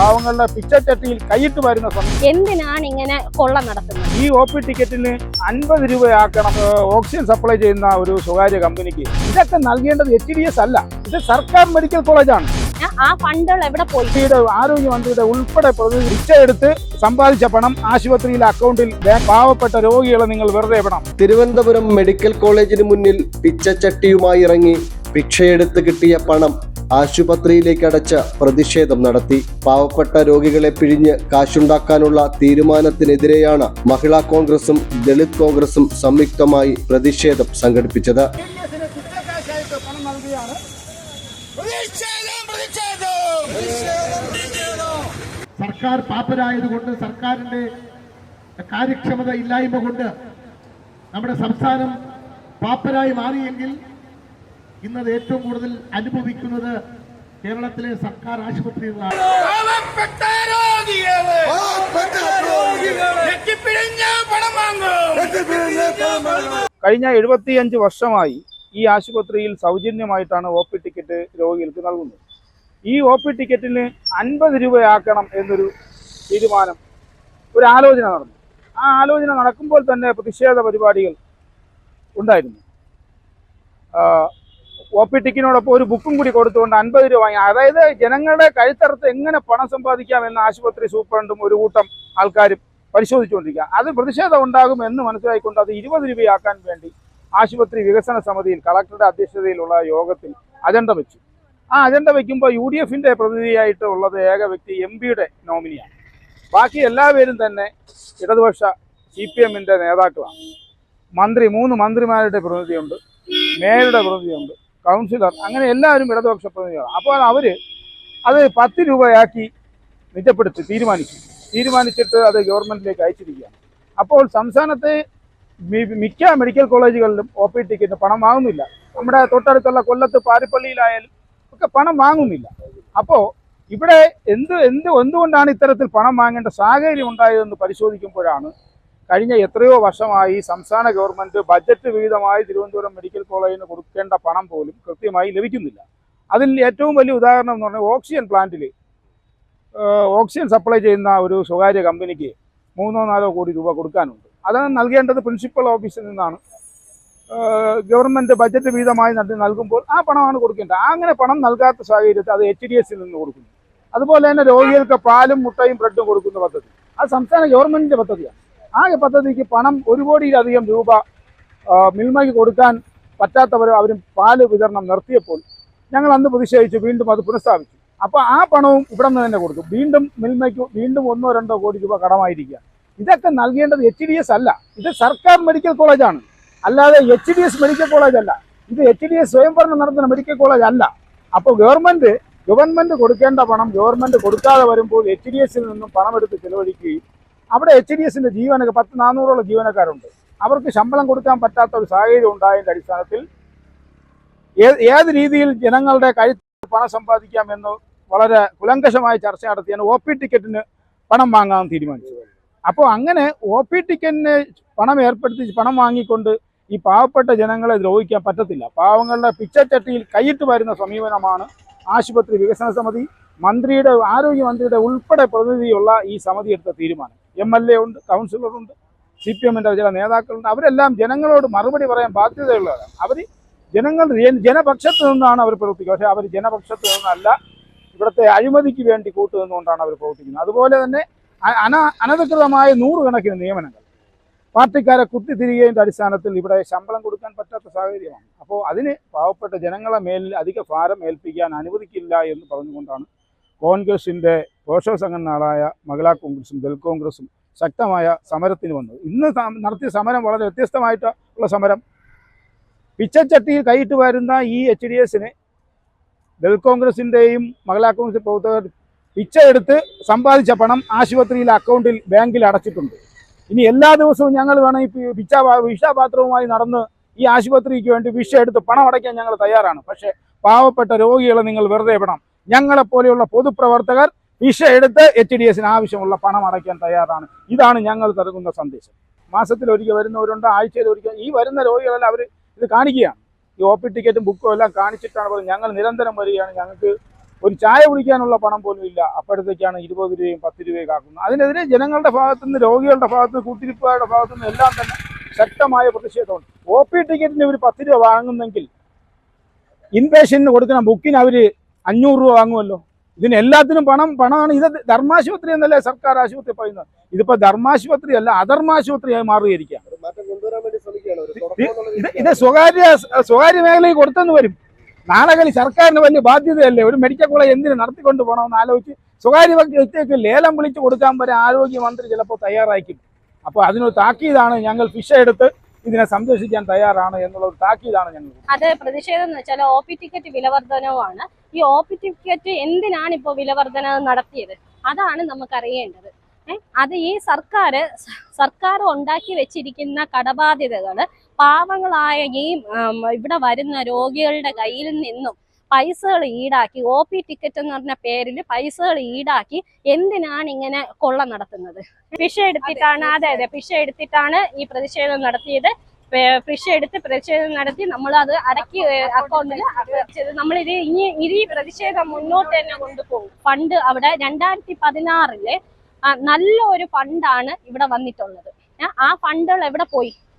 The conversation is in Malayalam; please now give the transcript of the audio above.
പാവങ്ങളുടെ പിച്ചച്ചട്ടിയിൽ കൈയിട്ട് വരുന്ന സമയം. എന്തിനാണ് ഇങ്ങനെ കൊള്ള നടത്തുന്നത്? ഈ ഒ പി ടിക്കറ്റിന് അൻപത് രൂപയാക്കണം ഓക്സിജൻ സപ്ലൈ ചെയ്യുന്ന ഒരു സ്വകാര്യ കമ്പനിക്ക്. ഇതൊക്കെ നൽകേണ്ടത് എച്ച് ഡി എസ് അല്ല. ഇത് സർക്കാർ മെഡിക്കൽ കോളേജാണ്. ആ- ആ ഫണ്ടുകൾ എവിടെ പോയി? മന്ത്രിയുടെ ആരോഗ്യമന്ത്രിയുടെ ഉൾപ്പെടെ എടുത്ത് സമ്പാദിച്ച പണം ആശുപത്രിയിലെ അക്കൗണ്ടിൽ പാവപ്പെട്ട രോഗികളെ നിങ്ങൾ വെറുതെ വിടണം തിരുവനന്തപുരം മെഡിക്കൽ കോളേജിന് മുന്നിൽ പിച്ചച്ചട്ടിയുമായി ഇറങ്ങി ഭിക്ഷയെടുത്ത് കിട്ടിയ പണം ആശുപത്രിയിലേക്ക് അടച്ച് പ്രതിഷേധം നടത്തി. പാവപ്പെട്ട രോഗികളെ പിഴിഞ്ഞ് കാശുണ്ടാക്കാനുള്ള തീരുമാനത്തിനെതിരെയാണ് മഹിളാ കോൺഗ്രസും ദളിത് കോൺഗ്രസും സംയുക്തമായി പ്രതിഷേധം സംഘടിപ്പിച്ചത്. സർക്കാർ പാപ്പരായതുകൊണ്ട് സർക്കാരിന്റെ കാര്യക്ഷമത ഇല്ലായ്മ കൊണ്ട് നമ്മുടെ സംസ്ഥാനം പാപ്പരായി മാറിയെങ്കിൽ ഇന്നത് ഏറ്റവും കൂടുതൽ അനുഭവിക്കുന്നത് കേരളത്തിലെ സർക്കാർ ആശുപത്രികളാണ്. കഴിഞ്ഞ എഴുപത്തിയഞ്ച് വർഷമായി ഈ ആശുപത്രിയിൽ സൗജന്യമായിട്ടാണ് ഒ പി ടിക്കറ്റ് രോഗികൾക്ക് നൽകുന്നത്. ഈ ഒ പി ടിക്കറ്റിന് അൻപത് രൂപയാക്കണം എന്നൊരു തീരുമാനം ഒരു ആലോചന നടന്നു. ആ ആലോചന നടക്കുമ്പോൾ തന്നെ പ്രതിഷേധ പരിപാടികൾ ഉണ്ടായിരുന്നു. ഒ പി ടിക്കിനോടൊപ്പം ഒരു ബുക്കും കൂടി കൊടുത്തുകൊണ്ട് അൻപത് രൂപ വാങ്ങി. അതായത് ജനങ്ങളുടെ കഴുത്തറുത്ത് എങ്ങനെ പണം സമ്പാദിക്കാം എന്ന് ആശുപത്രി സൂപ്രണ്ടും ഒരു കൂട്ടം ആൾക്കാരും പരിശോധിച്ചുകൊണ്ടിരിക്കുക. അത് പ്രതിഷേധം ഉണ്ടാകും എന്ന് മനസ്സിലായിക്കൊണ്ട് അത് ഇരുപത് രൂപയാക്കാൻ വേണ്ടി ആശുപത്രി വികസന സമിതിയിൽ കളക്ടറുടെ അധ്യക്ഷതയിലുള്ള യോഗത്തിൽ അജണ്ട വെച്ചു. ആ അജണ്ട വയ്ക്കുമ്പോൾ യു ഡി എഫിന്റെ പ്രതിനിധിയായിട്ട് ഉള്ളത് ഏക വ്യക്തി എം പിയുടെ നോമിനിയാണ്. ബാക്കി എല്ലാവരും തന്നെ ഇടതുപക്ഷ സി പി എമ്മിന്റെ നേതാക്കളാണ്. മന്ത്രി മൂന്ന് മന്ത്രിമാരുടെ പ്രതിനിധിയുണ്ട്. മേയറുടെ പ്രതിനിധിയുണ്ട്. കൗൺസിലർ അങ്ങനെ എല്ലാവരും ഇടതുപക്ഷ പ്രതിനിധികളാണ്. അപ്പോൾ അവർ അത് പത്ത് രൂപയാക്കി നിജപ്പെടുത്തി തീരുമാനിച്ചു. തീരുമാനിച്ചിട്ട് അത് ഗവൺമെന്റിലേക്ക് അയച്ചിരിക്കുകയാണ്. അപ്പോൾ സംസ്ഥാനത്തെ മിക്ക മെഡിക്കൽ കോളേജുകളിലും ഒ പി ടിക്കറ്റ് പണം വാങ്ങുന്നില്ല. നമ്മുടെ തൊട്ടടുത്തുള്ള കൊല്ലത്ത് പാരിപ്പള്ളിയിലായാലും ഒക്കെ പണം വാങ്ങുന്നില്ല. അപ്പോൾ ഇവിടെ എന്ത് എന്ത് എന്തുകൊണ്ടാണ് ഇത്തരത്തിൽ പണം വാങ്ങേണ്ട സാഹചര്യം ഉണ്ടായതെന്ന് പരിശോധിക്കുമ്പോഴാണ് കഴിഞ്ഞ എത്രയോ വർഷമായി സംസ്ഥാന ഗവൺമെന്റ് ബജറ്റ് വിഹിതമായി തിരുവനന്തപുരം മെഡിക്കൽ കോളേജിന് കൊടുക്കേണ്ട പണം പോലും കൃത്യമായി ലഭിക്കുന്നില്ല. അതിൽ ഏറ്റവും വലിയ ഉദാഹരണം എന്ന് പറഞ്ഞാൽ ഓക്സിജൻ പ്ലാന്റിൽ ഓക്സിജൻ സപ്ലൈ ചെയ്യുന്ന ഒരു സ്വകാര്യ കമ്പനിക്ക് മൂന്നോ നാലോ കോടി രൂപ കൊടുക്കാനുണ്ട്. അത് നൽകേണ്ടത് പ്രിൻസിപ്പൽ ഓഫീസിൽ നിന്നാണ്. ഗവൺമെന്റ് ബജറ്റ് വിഹിതമായി നൽകുമ്പോൾ ആ പണമാണ് കൊടുക്കേണ്ടത്. അങ്ങനെ പണം നൽകാത്ത സാഹചര്യത്തിൽ അത് എച്ച് ഡി എസിൽ നിന്ന് കൊടുക്കുന്നു. അതുപോലെ തന്നെ രോഗികൾക്ക് പാലും മുട്ടയും ബ്രെഡും കൊടുക്കുന്ന പദ്ധതി. അത് സംസ്ഥാന ഗവൺമെന്റിന്റെ പദ്ധതിയാണ്. ആ പദ്ധതിക്ക് പണം ഒരു കോടിയിലധികം രൂപ മിൽമയ്ക്ക് കൊടുക്കാൻ പറ്റാത്തവരോ അവരും പാൽ വിതരണം നിർത്തിയപ്പോൾ ഞങ്ങൾ അന്ന് പ്രതിഷേധിച്ചു വീണ്ടും അത് പുനഃസ്ഥാപിച്ചു. അപ്പോൾ ആ പണവും ഇവിടെ നിന്ന് തന്നെ കൊടുക്കും വീണ്ടും മിൽമയ്ക്ക് വീണ്ടും ഒന്നോ രണ്ടോ കോടി രൂപ കടമായിരിക്കുക. ഇതൊക്കെ നൽകേണ്ടത് എച്ച് ഡി എസ് അല്ല. ഇത് സർക്കാർ മെഡിക്കൽ കോളേജാണ് അല്ലാതെ H D S medical college അല്ല. ഇത് എച്ച് ഡി എസ് സ്വയംഭരണം നടത്തുന്ന മെഡിക്കൽ കോളേജ് അല്ല. അപ്പോൾ ഗവൺമെന്റ് ഗവൺമെന്റ് കൊടുക്കേണ്ട പണം ഗവൺമെന്റ് കൊടുക്കാതെ വരുമ്പോൾ എച്ച് ഡി എസിൽ നിന്നും പണമെടുത്ത് ചെലവഴിക്കുകയും അവിടെ എച്ച് ഡി എസിന്റെ ജീവനൊക്കെ പത്ത് നാനൂറോളം ജീവനക്കാരുണ്ട്. അവർക്ക് ശമ്പളം കൊടുക്കാൻ പറ്റാത്ത ഒരു സാഹചര്യം ഉണ്ടായതിന്റെ അടിസ്ഥാനത്തിൽ ഏത് രീതിയിൽ ജനങ്ങളുടെ കഴുത്തിൽ പണം സമ്പാദിക്കാം സമ്പാദിക്കാമെന്ന് വളരെ കുലങ്കശമായ ചർച്ച നടത്തിയാണ് ഒ പി ടിക്കറ്റിന് പണം വാങ്ങാൻ തീരുമാനിച്ചത്. അപ്പോൾ അങ്ങനെ ഒ പി ടിക്കറ്റിന് പണം ഏർപ്പെടുത്തി പണം വാങ്ങിക്കൊണ്ട് ഈ പാവപ്പെട്ട ജനങ്ങളെ ദ്രോഹിക്കാൻ പറ്റത്തില്ല. പാവങ്ങളുടെ പിച്ചച്ചട്ടിയിൽ കൈയിട്ട് വരുന്ന സമീപനമാണ് ആശുപത്രി വികസന സമിതി. മന്ത്രിയുടെ ആരോഗ്യമന്ത്രിയുടെ ഉൾപ്പെടെ പ്രതിനിധിയുള്ള ഈ സമിതി എടുത്ത തീരുമാനം. എം എൽ എ ഉണ്ട് കൗൺസിലറുണ്ട് സി പി എമ്മിന്റെ ചില നേതാക്കളുണ്ട്. അവരെല്ലാം ജനങ്ങളോട് മറുപടി പറയാൻ ബാധ്യതയുള്ളവരാണ്. അവർ ജനങ്ങൾ ജന- ജനപക്ഷത്ത് നിന്നാണ് അവർ പ്രവർത്തിക്കുക. പക്ഷേ അവർ ജനപക്ഷത്ത് നിന്നല്ല ഇവിടുത്തെ അഴിമതിക്ക് വേണ്ടി കൂട്ടുനിന്നുകൊണ്ടാണ് അവർ പ്രവർത്തിക്കുന്നത്. അതുപോലെ തന്നെ അന അനധികൃതമായ നൂറുകണക്കിന് നിയമനങ്ങൾ. പാർട്ടിക്കാരെ കുത്തിത്തിരികേന്റെ അടിസ്ഥാനത്തിൽ ഇവിടെ ശമ്പളം കൊടുക്കാൻ പറ്റാത്ത സാഹചര്യമാണ്. അപ്പോൾ അതിന് പാവപ്പെട്ട ജനങ്ങളെ മേലിൽ അധിക ഭാരം ഏൽപ്പിക്കാൻ അനുവദിക്കില്ല എന്ന് പറഞ്ഞുകൊണ്ടാണ് കോൺഗ്രസിന്റെ പോഷക സംഘടനകളായ മഹിളാ കോൺഗ്രസും ദൽ കോൺഗ്രസും ശക്തമായ സമരത്തിന് വന്നു. ഇന്ന് നടത്തിയ സമരം വളരെ വ്യത്യസ്തമായിട്ട് ഉള്ള സമരം. പിച്ചച്ചട്ടിയിൽ കൈയിട്ട് വരുന്ന ഈ എച്ച് ഡി എസിന് ദൽ കോൺഗ്രസിന്റെയും മഹിളാ കോൺഗ്രസ് പ്രവർത്തകർ പിച്ച എടുത്ത് സമ്പാദിച്ച പണം ആശുപത്രിയിലെ അക്കൗണ്ടിൽ ബാങ്കിൽ അടച്ചിട്ടുണ്ട്. ഇനി എല്ലാ ദിവസവും ഞങ്ങൾ വേണം ഈ പിച്ച വിഷാപാത്രവുമായി നടന്ന് ഈ ആശുപത്രിക്ക് വേണ്ടി വിഷ എടുത്ത് പണം അടയ്ക്കാൻ ഞങ്ങൾ തയ്യാറാണ്. പക്ഷേ പാവപ്പെട്ട രോഗികളെ നിങ്ങൾ വെറുതെ വിടണം. ഞങ്ങളെപ്പോലെയുള്ള പൊതുപ്രവർത്തകർ വിഷ എടുത്ത് എച്ച് ഡി എസിന് ആവശ്യമുള്ള പണം അടയ്ക്കാൻ തയ്യാറാണ്. ഇതാണ് ഞങ്ങൾ നൽകുന്ന സന്ദേശം. മാസത്തിൽ ഒരിക്കൽ വരുന്നവരുണ്ട് ആഴ്ചയിൽ ഒരിക്കൽ. ഈ വരുന്ന രോഗികളെല്ലാം അവർ ഇത് കാണിക്കുകയാണ്. ഈ ഒ പി ടിക്കറ്റും ബുക്കും എല്ലാം കാണിച്ചിട്ടാണ് പറയുന്നത് ഞങ്ങൾ നിരന്തരം വരികയാണ്. ഞങ്ങൾക്ക് ഒരു ചായ കുടിക്കാനുള്ള പണം പോലും ഇല്ല. അപ്പോഴത്തേക്കാണ് ഇരുപത് രൂപയും പത്ത് രൂപയും ആക്കുന്നത്. അതിനെതിരെ ജനങ്ങളുടെ ഭാഗത്തു നിന്ന് രോഗികളുടെ ഭാഗത്തു നിന്ന് കൂട്ടിരിപ്പുകാരുടെ ഭാഗത്തു നിന്ന് എല്ലാം തന്നെ ശക്തമായ പ്രതിഷേധമുണ്ട്. ഒ പി ടിക്കറ്റിന് ഇവർ പത്ത് രൂപ വാങ്ങുന്നെങ്കിൽ ഇൻപേഷ്യന്റിന് കൊടുക്കുന്ന ബുക്കിന് അവർ അഞ്ഞൂറ് രൂപ വാങ്ങുമല്ലോ? ഇതിന് എല്ലാത്തിനും പണം പണമാണ്. ഇത് ധർമാശുപത്രി എന്നല്ലേ സർക്കാർ ആശുപത്രി പറയുന്നത്? ഇതിപ്പോ ധർമാശുപത്രി അല്ല അധർമാശുപത്രിയായി മാറുകയായിരിക്കാം ഇത് സ്വകാര്യ സ്വകാര്യ മേഖലയിൽ കൊടുത്തെന്ന് വരും. നാളെ കളി സർക്കാരിന് വലിയ ബാധ്യതയല്ലേ? ഒരു മെഡിക്കൽ കോളേജ് എന്തിനു നടത്തിക്കൊണ്ട് പോകണമെന്ന് ആലോചിച്ച് സ്വകാര്യ വ്യക്തിക്ക് ലേലം വിളിച്ചു കൊടുക്കാൻ വരെ ആരോഗ്യമന്ത്രി ചിലപ്പോൾ തയ്യാറായിരിക്കും അപ്പോൾ അതിനൊരു താക്കീതാണ് ഞങ്ങൾ ഫിഷ് എടുത്ത് ഇതിനെ സംരക്ഷിക്കാൻ തയ്യാറാണ് എന്നുള്ള ഒരു താക്കീതാണ് ഞങ്ങൾ അതെ പ്രതിഷേധം എന്ന് വെച്ചാൽ ഒ പി ടിക്കറ്റ് വിലവർദ്ധനവുമാണ്. ഈ ഒ പി ടിക്കറ്റ് എന്തിനാണ് ഇപ്പോൾ വിലവർദ്ധന നടത്തിയത്? അതാണ് നമുക്ക് അറിയേണ്ടത് അത് ഈ സർക്കാർ സർക്കാർ ഉണ്ടാക്കി വെച്ചിരിക്കുന്ന കടബാധ്യതകൾ പാവങ്ങളായ ഈ ഇവിടെ വരുന്ന രോഗികളുടെ കയ്യിൽ നിന്നും പൈസകൾ ഈടാക്കി ഒ പി ടിക്കറ്റ് എന്ന് പറഞ്ഞ പേരിൽ പൈസകൾ ഈടാക്കി എന്തിനാണ് ഇങ്ങനെ കൊള്ള നടത്തുന്നത്? പിഷ എടുത്തിട്ടാണ് അതെ അതെ പിഷ എടുത്തിട്ടാണ് ഈ പ്രതിഷേധം നടത്തിയത്. ഫിഷ് എടുത്ത് പ്രതിഷേധം നടത്തി നമ്മൾ അത് അടക്കി അക്കൗണ്ടിൽ നമ്മൾ ഇത് ഇനി ഇനി പ്രതിഷേധം മുന്നോട്ട് തന്നെ കൊണ്ടുപോകും. ഫണ്ട് അവിടെ രണ്ടായിരത്തി പതിനാറിൽ നല്ല ഒരു ഫണ്ടാണ് ഇവിടെ വന്നിട്ടുള്ളത്. ആ ഫണ്ടുകൾ എവിടെ പോയി?